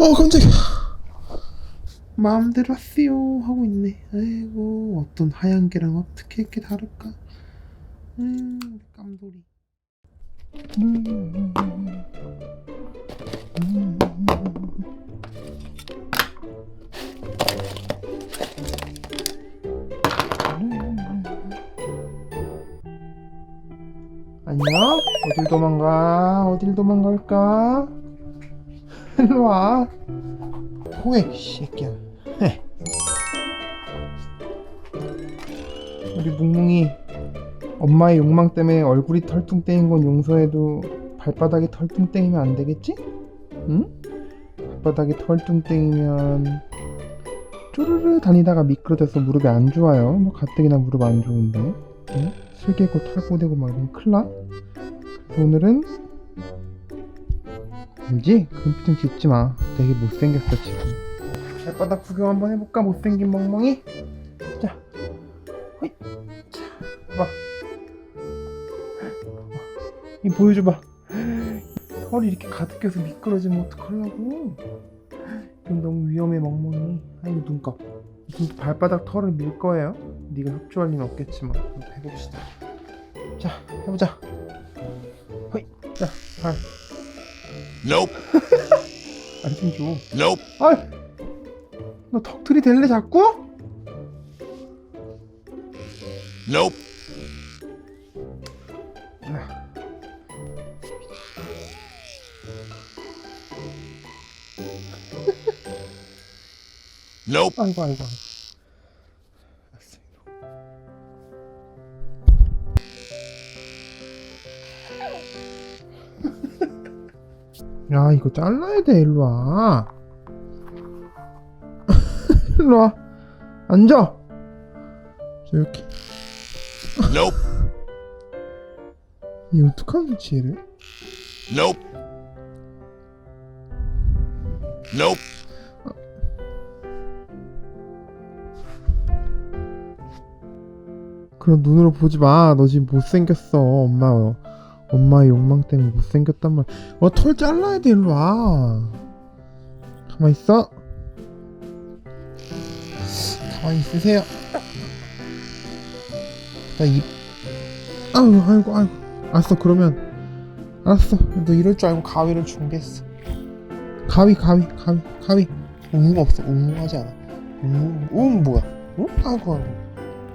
어 깜짝이야 마음대로 왔어요 하고 있네 아이고 어떤 하얀 개랑 어떻게 이렇게 다를까 음 깜돌이 음, 음, 안녕? 어딜 도망가? 어딜 도망갈까? 일로 와. 호해, 새끼야. 헤. 우리 뭉뭉이 엄마의 욕망 때문에 얼굴이 털뚱땡인 건 용서해도 발바닥이 털뚱땡이면 안 되겠지? 응? 발바닥이 털뚱땡이면 쪼르르 다니다가 미끄러져서 무릎이 안 좋아요. 뭐 가뜩이나 무릎 안 좋은데. 응? 슬개고 털꼬대고 막 이러면 큰일 나? 그래서 오늘은 그런 표정 짓지 마. 되게 못생겼어 지금. 발바닥 구경 한번 해볼까? 못생긴 멍멍이. 자, 호이. 자, 봐봐. 이 보여줘봐. 털이 이렇게 가득 껴서 미끄러지면 어떡하려고? 이건 너무 위험해 멍멍이. 아이고 눈꺼. 무슨 발바닥 털을 밀 거예요? 네가 협조할 리는 없겠지만 해봅시다. 자, 해보자. 호이. 자, 발. Nope. 안좀 줘. Nope. 아이, 너 턱틀이 될래 자꾸? Nope. 아이고 아이고. 아이고. 야 이거 잘라야 돼 일로 와. 일로 와. 앉아. 자, 이렇게. Nope. 얘 어떡하면 좋지 얘를? Nope. Nope. 그런 눈으로 보지 마. 너 지금 못생겼어. 엄마, 엄마의 욕망 때문에 못생겼단 말. 어, 털 잘라야 돼. 일로 와. 가만 있어. 가만히 있으세요. 나 입. 아이고, 아이고, 아이고. 알았어. 그러면 알았어. 너 이럴 줄 알고 가위를 준비했어. 가위, 가위, 가위, 가위. 웅 없어. 웅하지 않아. 웅, 웅 뭐야? 응? 아이고, 아이고.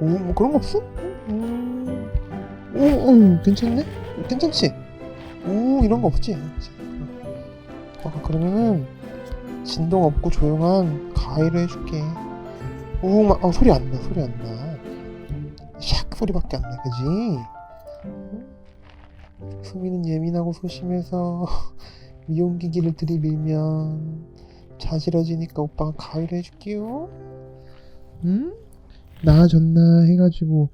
오, 뭐 그런 거 없어? 음, 오, 오, 괜찮네? 괜찮지? 오, 이런 거 없지? 어, 그러면은 진동 없고 조용한 가위로 해줄게. 오, 막, 어, 소리 안 나, 소리 안 나. 샥 소리밖에 안 나, 그지? 소미는 예민하고 소심해서 미용기기를 들이밀면 자지러지니까 오빠가 가위로 해줄게요. 응? 나아졌나 해가지고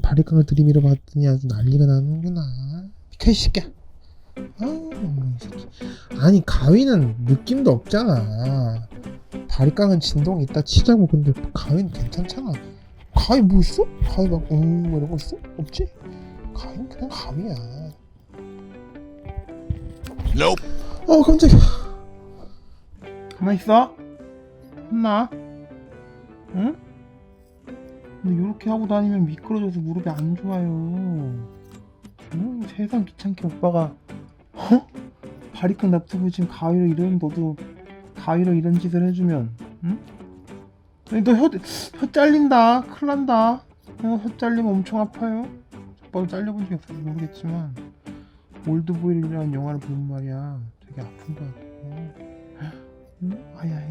바리깡을 들이밀어 봤더니 아주 난리가 나는구나 비켜 이 새끼야 아우, 이 새끼. 아니 가위는 느낌도 없잖아 바리깡은 진동이 있다 치자고 근데 가위는 괜찮잖아 가위 뭐 있어? 가위 막 음 뭐 이런 거 있어? 없지? 가위는 그냥 가위야 Nope. 어 깜짝이야 가만 있어 혼나 응? 근데 이렇게 하고 다니면 미끄러져서 무릎이 안 좋아요 응? 세상 귀찮게 오빠가 어? 바리깡 납두고 지금 가위로 이런 너도 가위로 이런 짓을 해주면 응? 너혀 혀 잘린다 큰일 난다 어, 혀 잘리면 엄청 아파요 오빠도 잘려본 적이 없어서 모르겠지만 올드보이라는 영화를 보면 말이야 되게 아픈 거 응? 아야해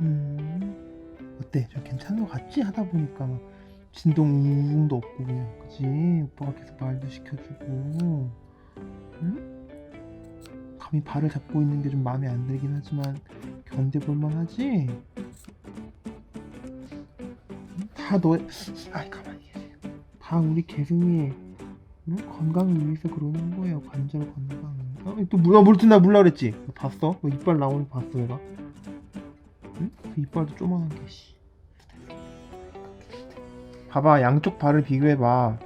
음 어때 좀 괜찮은 거 같지 하다 보니까 막 진동 웅웅도 없고 그냥 그지 오빠가 계속 말도 시켜주고 응? 감히 발을 잡고 있는 게 좀 마음에 안 들긴 하지만 견뎌볼만 하지 다 너의 아이 가만히 계세요 다 우리 개승이의 응? 건강을 위해서 그러는 거예요 관절 건강 어, 또 물어 물 튼다 물라 그랬지 봤어? 그 이빨 나오는 거 봤어 내가 응? 그 이빨도 조만한 게 씨. 봐봐 양쪽 발을 비교해봐.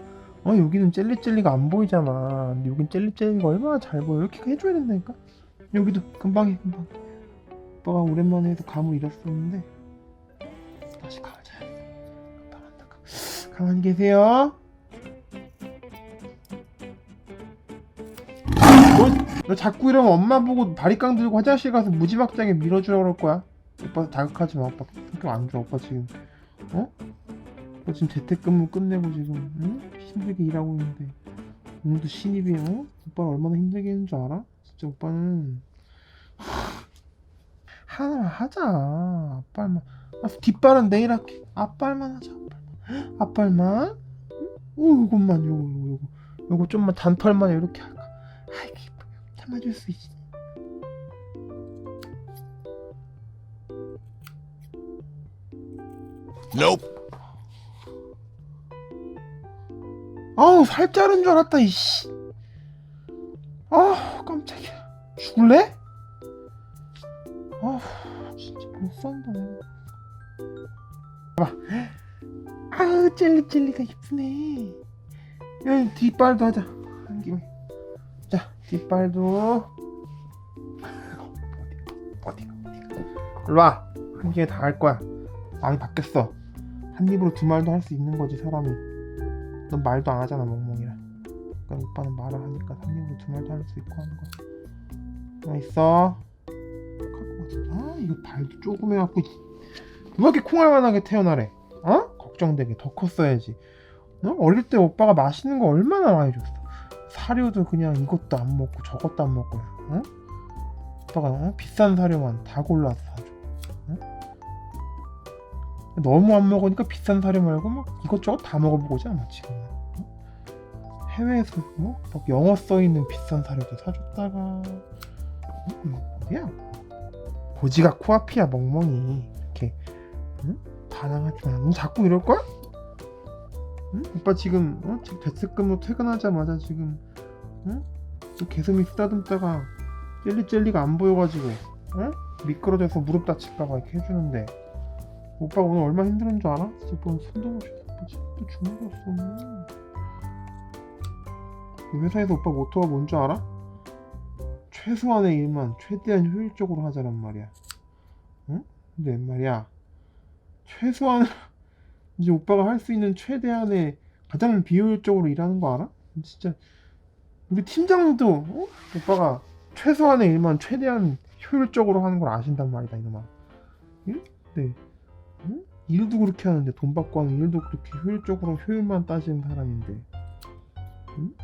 어 여기는 젤리젤리가 안 보이잖아. 근데 여긴 젤리젤리가 얼마나 잘 보여? 이렇게 해줘야 된다니까? 여기도 금방이 금방 오빠가 오랜만에 해서 감을 잃었었는데. 다시 감을 찾았어 금방 한다 가만히 계세요. 너, 너 자꾸 이러면 엄마 보고 바리깡 들고 화장실 가서 무지막지하게 밀어주라 그럴 거야. 오빠 자극하지 마. 오빠 성격 안 좋아 오빠 지금. 어? 오빠 지금 재택근무 끝내고 지금 응? 힘들게 일하고 있는데 오늘도 신입이에요 어? 오빠 얼마나 힘들게 했는 줄 알아? 진짜 오빠는 하나만 하자 앞발만 아, 뒷발은 내일 할게 앞발만 하자 앞발만 앞발만 응? 오 요것만 요거 요거 요거 요거 좀만 단털만 이렇게 할까 아이고 이뻐 참아줄 수 있지 Nope. 아우 살 자른 줄 알았다 이씨. 아 깜짝이야. 죽을래? 아 진짜 못 산다 봐봐. 아우 젤리 젤리가 이쁘네. 야 뒷발도 하자. 한 김에. 자 뒷발도. 어디가 어디가 일로와. 한 김에 다 할 거야. 많이 바뀌었어. 한 입으로 두 말도 할 수 있는 거지 사람이 넌 말도 안 하잖아 멍멍이라 그러니까 오빠는 말을 하니까 한 입으로 두 말도 할 수 있고 하는 거야 나 있어 갈것 같은데 아 이거 발도 조그매갖고 누가 이렇게 콩알만하게 태어나래 어? 걱정되게 더 컸어야지 어? 어릴 때 오빠가 맛있는 거 얼마나 많이 줬어 사료도 그냥 이것도 안 먹고 저것도 안 먹고 어? 오빠가 어? 비싼 사료만 다 골라서 사줘 어? 너무 안 먹으니까 비싼 사료 말고 막 이것저것 다 먹어보고 오지 않아 지금 어? 해외에서 뭐? 막 영어 써 있는 비싼 사료도 사줬다가 어? 뭐 어디야 고지가 코앞이야 멍멍이 이렇게 응? 반항하지 마. 너 자꾸 이럴 거야? 응? 오빠 지금 어? 지금 데스크로 퇴근하자마자 지금 응? 또 개슴이 쓰다듬다가 젤리 젤리가 안 보여가지고 어? 미끄러져서 무릎 다칠까봐 이렇게 해주는데 오빠가 오늘 얼마나 힘들었는 줄 알아? 진짜 오빠 손도 못 오빠 진짜 또 주물렀어 이 회사에서 오빠 모토가 뭔 줄 알아? 최소한의 일만 최대한 효율적으로 하자란 말이야 응? 근데 웬 말이야 최소한 이제 오빠가 할 수 있는 최대한의 가장 비효율적으로 일하는 거 알아? 진짜 우리 팀장도 어? 오빠가 최소한의 일만 최대한 효율적으로 하는 걸 아신단 말이다 이놈아 응? 네 응? 일도 그렇게 하는데 돈 받고 하는 일도 그렇게 효율적으로 효율만 따지는 사람인데 응?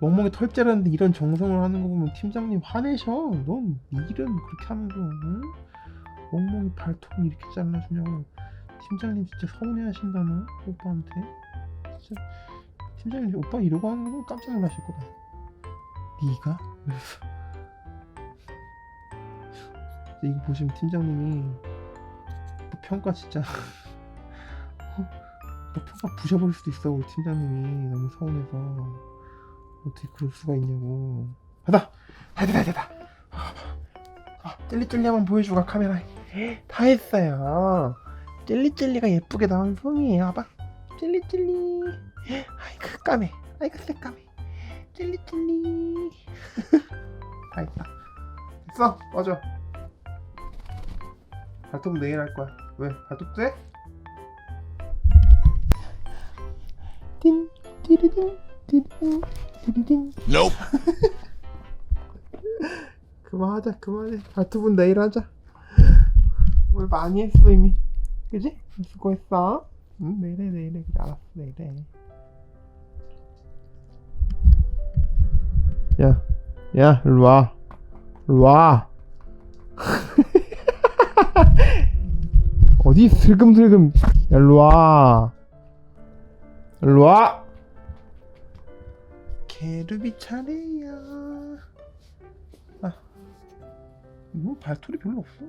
멍멍이 털 자르는데 이런 정성을 하는 거 보면 팀장님 화내셔 넌 일은 그렇게 하면서 응? 멍멍이 발톱을 이렇게 잘라주냐고 팀장님 진짜 서운해하신다는 오빠한테 진짜 팀장님 오빠 이러고 하는 거 깜짝 놀라실 거다 네가? 이거 보시면 팀장님이 너 평가 진짜. 어? 너 평가 부셔버릴 수도 있어 우리 팀장님이. 너무 서운해서. 어떻게 그럴 수가 있냐고. 하다 하다 하다! 아, 찔리찔리 한번 보여주고 카메라에. 다 했어요. 찔리찔리가 예쁘게 나온 솜이에요. 봐봐. 찔리찔리. 아이고 까매. 아이고 새까매. 찔리찔리. 다 했다. 됐어. 꺼져. 발톱 내일 할 거야 왜 발톱 돼? 띵 띠리딩 띠리딩 띠리딩 Nope. 그만하자 그만해 발톱은 내일 하자 오늘 많이 했어 이미 그지? 수고했어 응 내일 해 내일 해 그래 알았어 내일 해 야, 야, 일로 와. 일로 와. 어디 슬금슬금. 야, 일로 와. 일로 와. 게르비 차례야. 아, 뭐 발톱이 별로 없어.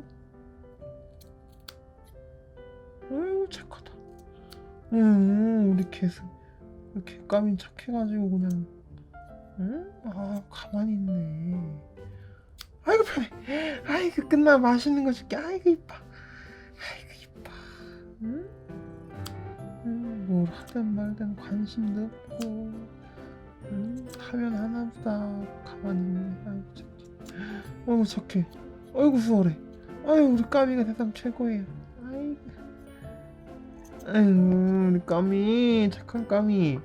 아유 착하다. 응, 우리 개수 개까민 착해가지고 그냥. 응? 아 가만히 있네. 아이고 편해. 아이고 끝나 맛있는 거 줄게. 아이고 이뻐. 응, 뭘 하든 말든 관심도 없고. 응? 하면 하나보다 가만히 있네. 아이고 참. 어우 착해 아이고 수월해 아유 우리 까미가 세상 최고예요 아이고 아유 우리 까미 착한 까미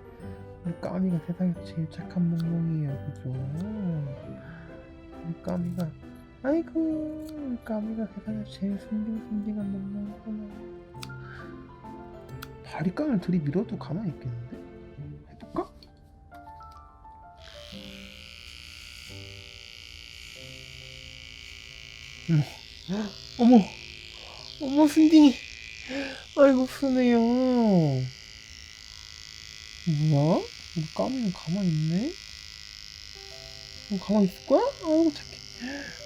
우리 까미가 세상에서 제일 착한 멍멍이에요 그죠 우리 까미가 아이고 우리 까미가 세상에서 제일 순딩순딩한 멍멍이구나 바리깡을 들이밀어도 가만히 있겠는데? 해볼까? 어머 어머 어머 순딩이 아이고 순해요 뭐야? 우리 까미는 가만히 있네? 어, 가만히 있을 거야? 아이고 착해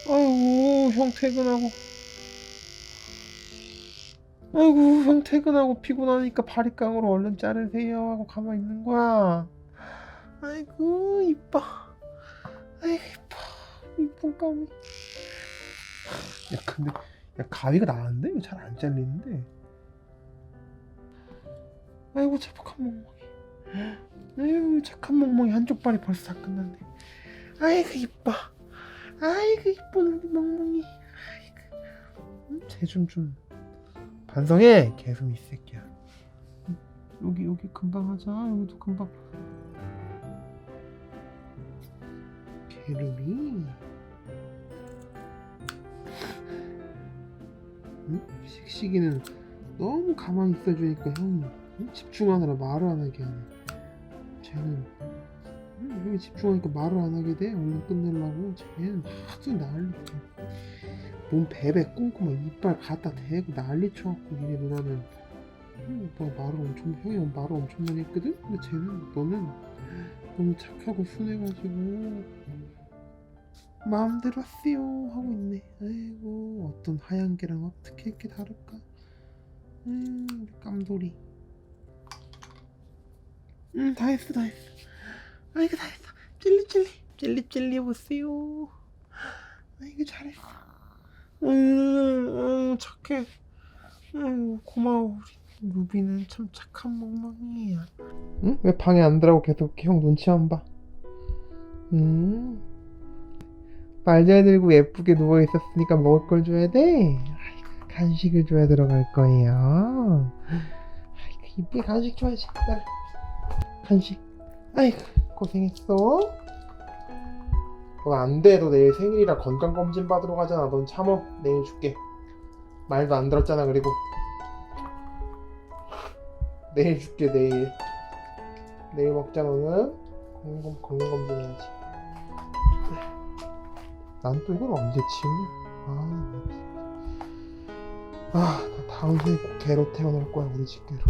아이고 형 퇴근하고 아이고 형 퇴근하고 피곤하니까 바리깡으로 얼른 자르세요 하고 가만히 있는 거야. 아이고 이뻐. 아이고 이뻐. 이쁜 까미 야 근데 야 가위가 나왔는데? 이거 잘안 잘리는데? 아이고 착한 멍멍이. 아이고 착한 멍멍이. 한쪽 발이 벌써 다 끝났네. 아이고 이뻐. 아이고 이쁜 멍멍이. 아이고. 쟤좀 좀 반성해 이 새끼야 응, 여기 여기 금방 하자 여기도 금방 게르미 응? 씩씩이는 너무 가만히 있어주니까 응? 집중하느라 말을 안 하게 하네 쟤는 응? 형이 집중하니까 말을 안 하게 돼? 얼른 끝내려고? 쟤는 하도 난리 몸 베베 꽁고 막 이빨 갖다 대고 난리 쳐갖고 니네 누나는 응, 뭐 말을 엄청 형이 말을 엄청 많이 했거든? 근데 쟤는 너는 너무 착하고 순해가지고 마음대로 하세요 하고 있네. 아이고 어떤 하얀 개랑 어떻게 이렇게 다를까? 음 깜돌이. 음다 했어 다 했어 아이고 다 했어 찔리 찔리 찔리 찔리 해보세요 아이고 잘했어 음, 음 착해 음 고마워 우리 루비는 참 착한 멍멍이야 응? 왜 방에 안 들어가고 계속 형 눈치만 봐 음. 말 잘 들고 예쁘게 누워 있었으니까 먹을 걸 줘야 돼. 아이고, 간식을 줘야 들어갈 거예요. 아이고, 이쁘게 간식 줘야지. 간식. 아이고, 고생했어. 넌안 돼. 너 내일 생일이라 건강검진 받으러 가잖아. 넌 참어. 내일 줄게. 말도 안 들었잖아, 그리고. 내일 줄게, 내일. 내일 먹자, 너는. 건강, 건강검진 해야지. 난 또 이걸 언제 치우냐? 아. 아, 나 다음 생에 꼭 개로 태어날 거야, 우리 집개로.